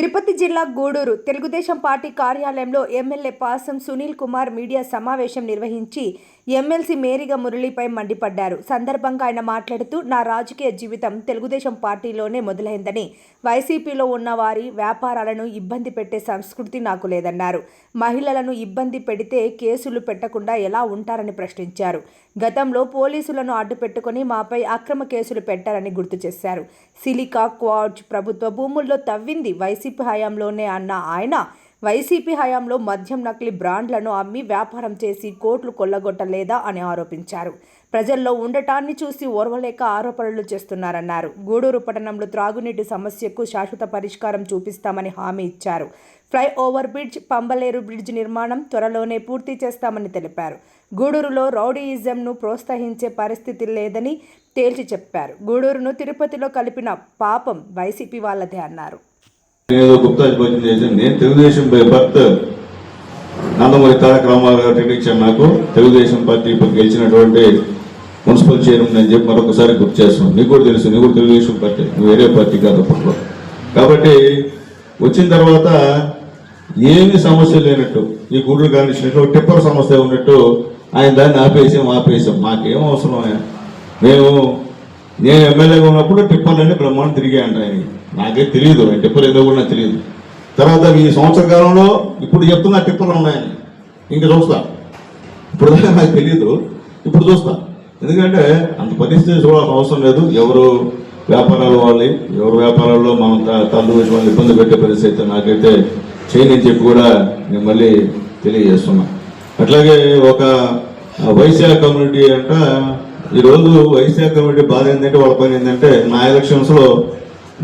తిరుపతి జిల్లా గూడూరు తెలుగుదేశం పార్టీ కార్యాలయంలో MLA Pasam Sunil Kumar media సమావేశం నిర్వహించి ఎమ్మెల్సీ మేరిగా మురళిపై మండిపడ్డారు. సందర్భంగా ఆయన మాట్లాడుతూ నా రాజకీయ జీవితం తెలుగుదేశం పార్టీలోనే మొదలైందని వైసీపీలో ఉన్న వారి వ్యాపారాలను ఇబ్బంది పెట్టే సంస్కృతి నాకు లేదన్నారు. మహిళలను ఇబ్బంది పెడితే కేసులు పెట్టకుండా ఎలా ఉంటారని ప్రశ్నించారు. గతంలో పోలీసులను అడ్డుపెట్టుకుని మాపై అక్రమ కేసులు పెట్టారని గుర్తు చేశారు. సిలికా క్వాడ్జ్ ప్రభుత్వ భూముల్లో తవ్వింది. వైసీపీ హయాంలోనే అన్న ఆయన వైసీపీ హయాంలో మద్యం నకిలీ బ్రాండ్లను అమ్మి వ్యాపారం చేసి కోట్లు కొల్లగొట్టలేదా అని ఆరోపించారు. ప్రజల్లో ఉండటాన్ని చూసి ఓర్వలేక ఆరోపణలు చేస్తున్నారన్నారు. గూడూరు పట్టణంలో త్రాగునీటి సమస్యకు శాశ్వత పరిష్కారం చూపిస్తామని హామీ ఇచ్చారు. Flyover bridge Pambaleru bridge నిర్మాణం త్వరలోనే పూర్తి చేస్తామని తెలిపారు. గూడూరులో రౌడీయిజంను ప్రోత్సహించే పరిస్థితి లేదని తేల్చి చెప్పారు. గూడూరును తిరుపతిలో కలిపిన పాపం వైసీపీ వాళ్ళదే అన్నారు. ఏదో భోజనం చేశాను నేను తెలుగుదేశం భర్త. నందమూరి తారక రామారావు గారు టికెట్ నాకు. తెలుగుదేశం పార్టీ ఇప్పుడు గెలిచినటువంటి మున్సిపల్ చైర్మన్ అని చెప్పి మరొకసారి గుర్తు చేస్తున్నాను. నీకు కూడా తెలుసు నీకు కూడా తెలుగుదేశం పార్టీ నువ్వు వేరే పార్టీ కాదు అప్పట్లో. కాబట్టి వచ్చిన తర్వాత ఏమి సమస్య లేనట్టు ఈ గుడ్లు కానిచ్చినట్టు టిప్పర్ సమస్య ఉన్నట్టు ఆయన దాన్ని ఆపేసాం ఆపేసాం. మాకేం అవసరం ఆయన? మేము నేను ఎమ్మెల్యేగా ఉన్నప్పుడు టిప్పర్లన్నీ బ్రహ్మాండం తిరిగా అంట ఆయన. నాకే తెలియదు ఆయన టిప్పర్ ఏదో కూడా నాకు తెలియదు తర్వాత ఈ సంవత్సర కాలంలో ఇప్పుడు చెప్తున్నా టిప్పర్లు ఉన్నాయని. ఇంకా చూస్తా. ఇప్పుడు నాకు తెలియదు ఇప్పుడు చూస్తా. ఎందుకంటే అంత పరిస్థితి చూడాల్సిన అవసరం లేదు. ఎవరు వ్యాపారాలు వాళ్ళు ఎవరు వ్యాపారాల్లో మనం తల్లి తల్లు వేసి ఇబ్బంది పెట్టే పరిస్థితి అయితే నాకైతే చేయని చెప్పి కూడా నేను మళ్ళీ తెలియజేస్తున్నా. అట్లాగే ఒక వైశ్య కమ్యూనిటీ అంట ఈరోజు వైశ్య కమిటీ బాధ ఏంటంటే వాళ్ళ పని ఏంటంటే నా ఎలక్షన్స్లో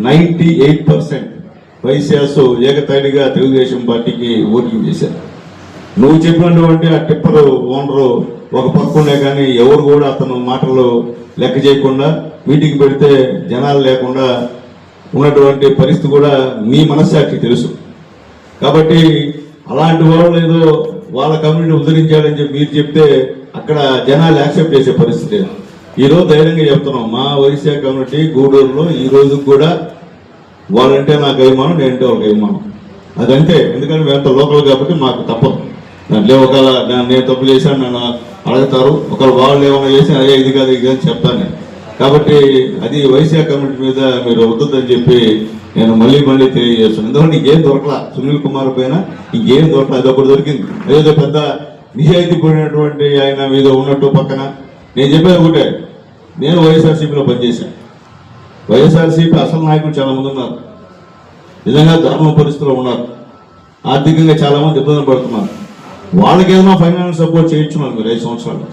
నైంటీ ఎయిట్ పర్సెంట్ వైశ్యాస్ ఏకతాటిగా తెలుగుదేశం పార్టీకి ఓటింగ్ చేశారు. నువ్వు చెప్పినటువంటి ఆ టిప్పర్ ఓనరు ఒక పక్కనే కానీ ఎవరు కూడా అతను మాటలు లెక్క చేయకుండా మీటింగ్ పెడితే జనాలు లేకుండా ఉన్నటువంటి పరిస్థితి కూడా మీ మనస్సాక్షి తెలుసు. కాబట్టి అలాంటి వాళ్ళు ఏదో వాళ్ళ కమ్యూనిటీ ఉద్ధరించాలని చెప్పి మీరు చెప్తే అక్కడ జనాలు యాక్సెప్ట్ చేసే పరిస్థితి ఈరోజు ఈ రోజు ధైర్యంగా చెప్తున్నాం మా ఒరిస్సా కమ్యూనిటీ గూడూరులో ఈ రోజు కూడా వాళ్ళంటే నాకు అభిమానం నేనంటే వాళ్ళకి అభిమానం. అదంతే ఎందుకంటే మేము లోకల్ కాబట్టి మాకు తప్పదు. దాంట్లో ఒకవేళ నేను తప్పు చేశాను నన్ను అడుగుతారు. ఒకవేళ వాళ్ళు ఏమైనా చేసి అదే ఇది కాదు ఇది అని చెప్తాను నేను. కాబట్టి అది వైసీఆర్ కమిటీ మీద మీరు అవుతుందని చెప్పి నేను మళ్ళీ మళ్ళీ తెలియజేస్తున్నాను. ఎందుకంటే ఇంకేం దొరకలా? సునీల్ కుమార్ పైన ఇంకేం దొరకలా? అది ఒకటి దొరికింది. ఏదో పెద్ద నిజాయితీ పడినటువంటి ఆయన మీద ఉన్నట్టు పక్కన నేను చెప్పేది ఒకటే. నేను వైఎస్ఆర్సీపీలో పనిచేశాను. వైఎస్ఆర్సీపీ అసలు నాయకులు చాలా మంది ఉన్నారు. నిజంగా ధర్మ పరిస్థితుల్లో ఉన్నారు. ఆర్థికంగా చాలామంది ఇబ్బంది ఇబ్బందులు పడుతున్నారు. వాళ్ళకి ఏదైనా ఫైనాన్స్ సపోర్ట్ చేయించున్నారు మీరు ఐదు సంవత్సరాలు.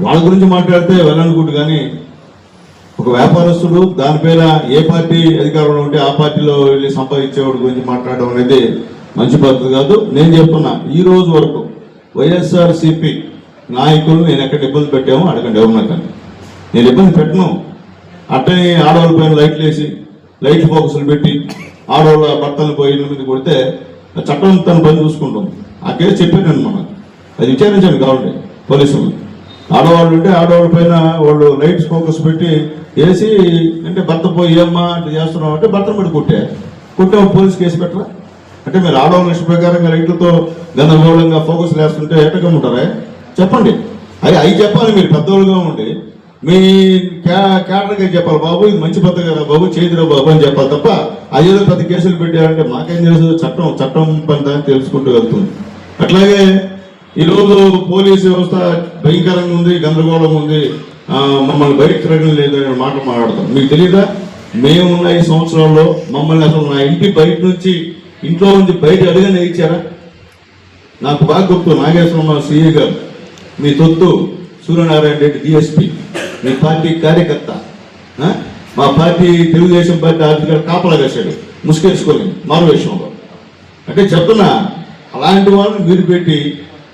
వాళ్ళ గురించి మాట్లాడితే వెళ్ళనుకుంటు కానీ ఒక వ్యాపారస్తుడు దాని పేర ఏ పార్టీ అధికారంలో ఉంటే ఆ పార్టీలో వెళ్ళి సంపాదించేవాడి గురించి మాట్లాడడం అనేది మంచి పద్ధతి కాదు. నేను చెప్తున్నా ఈ రోజు వరకు వైఎస్ఆర్ సిపి నాయకులు నేను ఎక్కడ ఇబ్బంది పెట్టామో అడగండి ఎవరు నేను ఇబ్బంది పెట్టను. అట్టనే ఆడవాళ్ళ పైన లైట్లు వేసి లైట్ ఫోకస్లు పెట్టి ఆడవాళ్ళ భర్తలు పోయి మీద కొడితే చట్టం తన పని చూసుకుంటాం ఆ కేసు చెప్పాను మనకు అది విచారించండి కావాలి పోలీసులు. ఆడవాళ్ళు ఉంటే ఆడవాళ్ళ పైన వాళ్ళు లైట్స్ ఫోకస్ పెట్టి వేసి అంటే భర్త పోయి ఏమ్మా అంటే చేస్తున్నాం అంటే భర్తను పెట్టి కుట్టే. కుట్టే పోలీస్ కేసు పెట్టరా? అంటే మీరు ఆడవాళ్ళ ఇష్ట ప్రకారంగా లైట్లతో గందరగోళంగా ఫోకస్ లేస్తుంటే ఎట్టగా ఉంటారా చెప్పండి. అవి అవి చెప్పాలి మీరు పెద్దవాళ్ళుగా ఉండి. మీ క్యాడర్గా చెప్పాలి బాబు ఇది మంచి పద్ధతి కదా బాబు చేదిరా బాబు అని చెప్పాలి తప్ప అదేదో పెద్ద కేసులు పెట్టారంటే మాకేం తెలుసు? చట్టం చట్టం పని దాన్ని తెలుసుకుంటూ వెళ్తుంది. అట్లాగే ఈరోజు పోలీసు వ్యవస్థ భయంకరంగా ఉంది గందరగోళం ఉంది. మమ్మల్ని బయటకు తిరగడం లేదు అనే మాట మాట్లాడతాం. మీకు తెలీదా? మేమున్న ఈ సంవత్సరాల్లో మమ్మల్ని అసలు నా ఇంటి బయట నుంచి ఇంట్లో నుంచి బయట అడిగిన ఇచ్చారా? నాకు బాగా గుర్తు నాగేశ్వరరావు సిఏ గారు మీ తొత్తు సూర్యనారాయణ రెడ్డి డిఎస్పి మీ పార్టీ కార్యకర్త. మా పార్టీ తెలుగుదేశం పార్టీ అధికారులు కాపలా వేశాడు. ముసుకేసుకోలేదు మరో విషయంలో అంటే చెప్తున్నా అలాంటి వాళ్ళని మీరు పెట్టి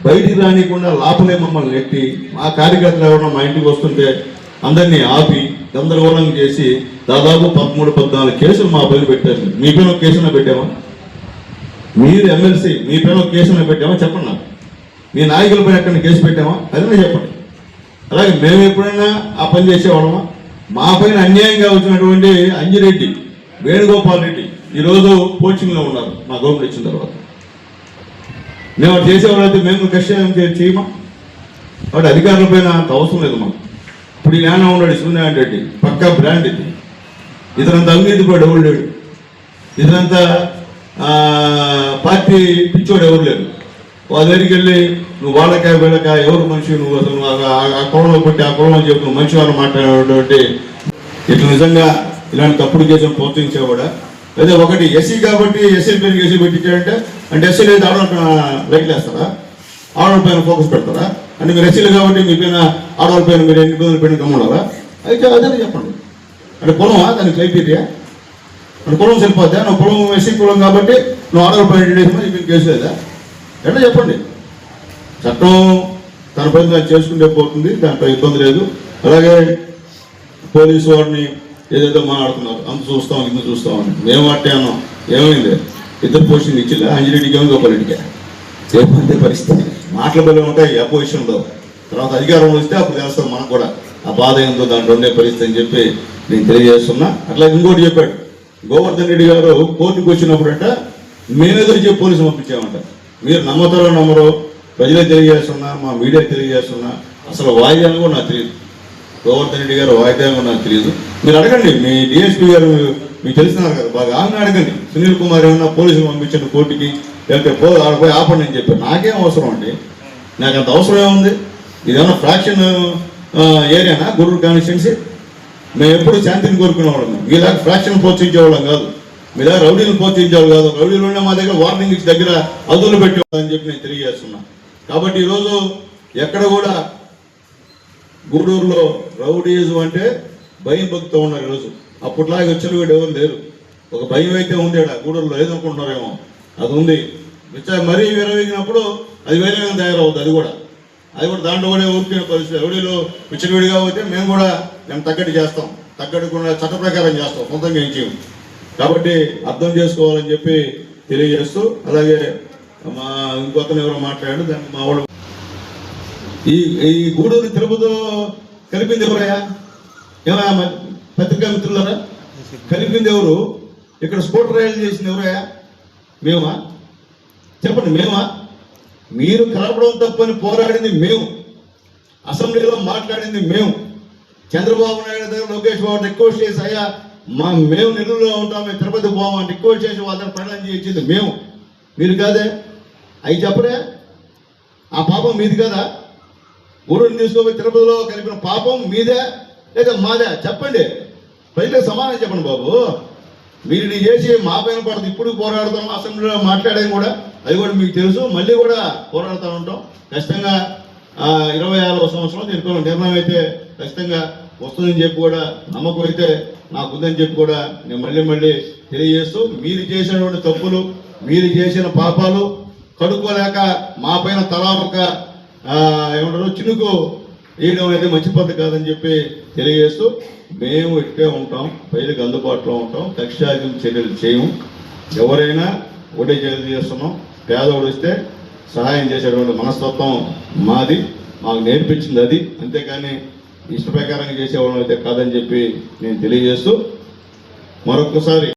బయటికి రానికుండా లోపలే మమ్మల్ని నెట్టి మా కార్యకర్తలు ఎవరన్నా మా ఇంటికి వస్తుంటే అందరినీ ఆపి గందరగోళం చేసి దాదాపు పదమూడు పద్నాలుగు కేసులు మా పైన పెట్టారు. మీ పైన ఒక కేసులో పెట్టామా? మీరు ఎమ్మెల్సీ మీ పైన ఒక కేసునే పెట్టామా? చెప్పండి నాకు. మీ నాయకులపై ఎక్కడ కేసు పెట్టామా? అదే చెప్పండి. అలాగే మేము ఎప్పుడైనా ఆ పని చేసేవాళ్ళమా? మా పైన అన్యాయంగా వచ్చినటువంటి అంజిరెడ్డి వేణుగోపాల్ రెడ్డి ఈరోజు కోచింగ్లో ఉన్నారు. మా గవర్నమెంట్ ఇచ్చిన తర్వాత. మేము అటు చేసేవాళ్ళైతే మేము కష్టం చేయమా? వాటి అధికారుల పైన అంత అవసరం లేదు మాకు. ఇప్పుడు ఈ నాన్న ఉన్నాడు సూర్యనారాయణ రెడ్డి. పక్కా బ్రాండ్ ఇది. ఇతనంత అవినీతి కూడా ఎవరు లేడు. ఇతనంత పార్టీ పిచ్చోడు ఎవరు లేరు వాళ్ళ దగ్గరికి వెళ్ళి నువ్వు వాళ్ళక వీళ్ళక? ఎవరు మనిషి? నువ్వు అసలు ఆ- ఆ- ఆ కులంలో ఆ కులంలో చెప్పి నువ్వు మంచి వాళ్ళు మాట్లాడేటువంటి ఇట్లా నిజంగా ఇలాంటి తప్పుడు కేసులు ప్రోత్సహించేవాడా? లేదా ఒకటి ఎస్సీ కాబట్టి ఎస్సీ పేరు ఎస్సీ పెట్టించాడంటే అంటే ఎస్సీ లేదు ఆడవాళ్ళ లైట్లు వేస్తారా? ఆడవాళ్ళ పైన ఫోకస్ పెడతారా? అంటే మీరు ఎస్సీలు కాబట్టి మీ పైన ఆడవాళ్ళ పైన మీరు ఎన్ని రోజులు పెట్టి గమ్మున్నారా? అయితే అదే చెప్పండి. అంటే కులమా దాని క్రైటీరియా అంటే కులం సరిపోద్దా? నువ్వు కులం ఎస్సీ కులం కాబట్టి నువ్వు ఆడవాళ్ళ పైన చేసిన మీకు కేసు లేదా? ఎట్లా చెప్పండి? చట్టం తన పని చేసుకుంటే పోతుంది దాంట్లో ఇబ్బంది లేదు. అలాగే పోలీసు వాడిని ఏదేదో మాట్లాడుతున్నారు అంత చూస్తాం ఇంత చూస్తాం అని. మేము అట్టే అన్నాం. ఏమైంది? ఇద్దరు పొజిషన్ ఇచ్చిలే అంజరెడ్డికి ఏమో గోపాలరెడ్డికి ఏమంటే పరిస్థితి. మాటలు బలం ఉంటాయి పొజిషన్లో తర్వాత అధికారంలో వస్తే అప్పుడు తెలుస్తుంది మనకు కూడా. ఆ బాధ ఏందో దాంట్లో ఉండే పరిస్థితి అని చెప్పి నేను తెలియజేస్తున్నా. అట్లా ఇంకోటి చెప్పాడు. గోవర్ధన్ రెడ్డి గారు కోర్టుకు వచ్చినప్పుడంట మేమేదో చెప్పి పోలీసు పంపించామంట. మీరు నమ్మతారో నమ్మరో ప్రజలే తెలియజేస్తున్నా మా మీడియా తెలియజేస్తున్నా. అసలు వాయిదాలు కూడా నాకు తెలియదు. గోవర్ధన్ రెడ్డి గారు వాయిద్యమో నాకు తెలియదు మీరు అడగండి మీ డిఎస్పీ గారు మీకు తెలిసినారు కదా. బాగా ఆమె అడగండి. సునీల్ కుమార్ ఏమన్నా పోలీసులు పంపించండి కోర్టుకి? లేకపోతే పో ఆడ పోయి ఆపండి అని చెప్పి నాకేం అవసరం అండి. నాకు అంత అవసరం ఏముంది? ఇదేమన్నా ఫ్రాక్షన్ ఏరియానా? గురూరు కాన్స్టిట్యున్సీ? మేము ఎప్పుడు శాంతిని కోరుకునేవాళ్ళం మీ దాకా ఫ్రాక్షన్ ప్రోత్సహించేవాళ్ళం కాదు. మీ దగ్గర రౌడీలు ప్రోత్సహించేవాళ్ళు కాదు. రౌడీలు ఉండే మా దగ్గర వార్నింగ్ ఇచ్చి దగ్గర అదులు పెట్టేవాళ్ళని చెప్పి నేను తెలియజేస్తున్నా. కాబట్టి ఈరోజు ఎక్కడ కూడా గూడూరులో రౌడీజం అంటే భయం భక్తితో ఉన్నారు ఈరోజు అప్పట్లాగే వచ్చిన వీడు ఎవరు లేరు. ఒక భయం అయితే ఉంది ఆడ గూడూరులో ఏదనుకుంటున్నారేమో అది ఉంది. విచ్చ- మరీ విరవిగినప్పుడు అది వేరే విధంగా తయారవుతుంది అది కూడా. అది కూడా దాంట్లో కూడా ఊరికే పరిస్థితి. రౌడీలు విచ్చలవిడిగా పోతే మేము కూడా మేము తగ్గట్టు చేస్తాం. తగ్గట్టు కూడా చట్ట ప్రకారం చేస్తాం. సొంతంగా ఏం చేయం కాబట్టి అర్థం చేసుకోవాలని చెప్పి తెలియజేస్తూ అలాగే మా ఇంకొకరు ఎవరో మాట్లాడాడు దానికి మా వాళ్ళు ఈ ఈ గూడూరు తిరుపతి కలిపింది ఎవరయ్యా? ఏమయ్యా మ- పత్రికా మిత్రులరా? కలిపింది ఎవరు? ఇక్కడ స్కూటర్ రైలు చేసింది ఎవరయ్యా? మేమా? చెప్పండి మేమా? మీరు కలపడం తప్పని పోరాడింది మేము. అసెంబ్లీలో మాట్లాడింది మేము. చంద్రబాబు నాయుడు దగ్గర లోకేష్ బాబు రిక్వెస్ట్ చేసి అయ్యా మా మేము నెల్లూరులో ఉంటాం మేము తిరుపతి పోమని రిక్వెస్ట్ చేసి వాళ్ళని ప్రయాణం చేయించింది మేము. మీరు కాదే? అవి చెప్పరే? ఆ పాపం మీది కదా? గురువుని తీసుకుపోయి తిరుపతిలో కలిపిన పాపం మీదే లేదా మాదే? చెప్పండి. ప్రజలకు సమాధానం చెప్పండి బాబు. మీరు ఇది చేసి మా పైన పడదు. ఇప్పుడు పోరాడుతాం అసెంబ్లీలో మాట్లాడేది కూడా అది కూడా మీకు తెలుసు. మళ్ళీ కూడా పోరాడుతూ ఉంటాం. ఖచ్చితంగా ఇరవై ఆరో సంవత్సరం దీనిపై నిర్ణయం అయితే ఖచ్చితంగా వస్తుందని చెప్పి కూడా నమ్మకం అయితే నాకుందని చెప్పి కూడా నేను మళ్ళీ మళ్ళీ తెలియజేస్తూ మీరు చేసినటువంటి తప్పులు మీరు చేసిన పాపాలు కడుక్కోలేక మా పైన తలా ఒక ఏమంటారు? చినుకు వేయడం అనేది మంచి పద్ధతి కాదని చెప్పి తెలియజేస్తూ మేము ఇట్టే ఉంటాం ప్రజలకు అందుబాటులో ఉంటాం కక్షాదిం చర్యలు చేయము ఎవరైనా ఒకటే చర్యలు చేస్తున్నాం పేదవాడు వస్తే సహాయం చేసేటువంటి మనస్తత్వం మాది మాకు నేర్పించింది అది. అంతేకాని ఇష్ట ప్రకారంగా చేసేవాళ్ళం అయితే కాదని చెప్పి నేను తెలియజేస్తూ మరొకసారి